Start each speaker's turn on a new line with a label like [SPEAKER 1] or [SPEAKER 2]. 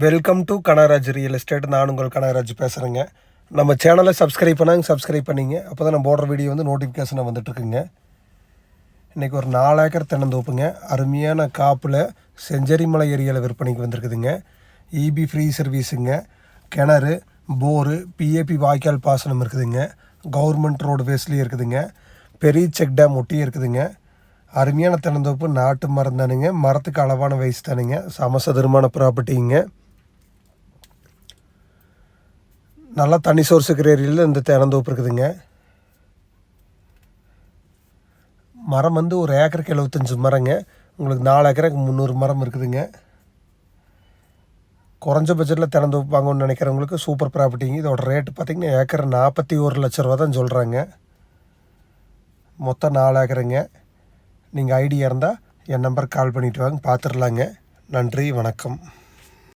[SPEAKER 1] Welcome to Kanagaraj real estate நான் உங்கள் கனகராஜ் பேசுகிறேங்க நம்ம சேனலை சப்ஸ்கிரைப் பண்ணாங்க சப்ஸ்கிரைப் பண்ணிங்க. அப்போ தான் நம்ம போடுற வீடியோ வந்து நோட்டிஃபிகேஷனை வந்துட்டுருக்குங்க இன்றைக்கி ஒரு நாலு ஏக்கர் தென்னந்தோப்புங்க அருமையான காப்பில் செஞ்சரிமலை ஏரியாவில் விற்பனைக்கு வந்திருக்குதுங்க. இபி ஃப்ரீ சர்வீஸுங்க கிணறு போரு பிஏபி வாய்க்கால் பாசனம் இருக்குதுங்க. கவர்மெண்ட் ரோடு வேஸ்லேயும் இருக்குதுங்க. பெரிய செக் டேம் ஒட்டியும் இருக்குதுங்க. அருமையான தென்னந்தோப்பு நாட்டு மரம் தானுங்க. மரத்துக்கு அளவான வயசு தானுங்க. சமசதுரமான ப்ராப்பர்ட்டிங்க நல்லா தண்ணி சோர்ஸ் இருக்கிற ஏரியாவில் இந்த தேனந்தோப்பு இருக்குதுங்க மரம் வந்து ஒரு ஏக்கருக்கு எழுபத்தஞ்சி மரங்க. உங்களுக்கு நாலு ஏக்கருக்கு முந்நூறு மரம் இருக்குதுங்க. குறைஞ்ச பட்ஜெட்டில் திறந்தோப்பு வாங்கணும்னு நினைக்கிறவங்களுக்கு சூப்பர் ப்ராப்பர்ட்டிங்க இதோட ரேட்டு பார்த்திங்கன்னா ஏக்கர் நாற்பத்தி ஒரு லட்ச ரூபா தான் சொல்கிறாங்க மொத்தம் நாலு ஏக்கருங்க. நீங்கள் ஐடியா இருந்தால் என் நம்பருக்கு கால் பண்ணிவிட்டு வாங்க பார்த்துடலாங்க நன்றி வணக்கம்.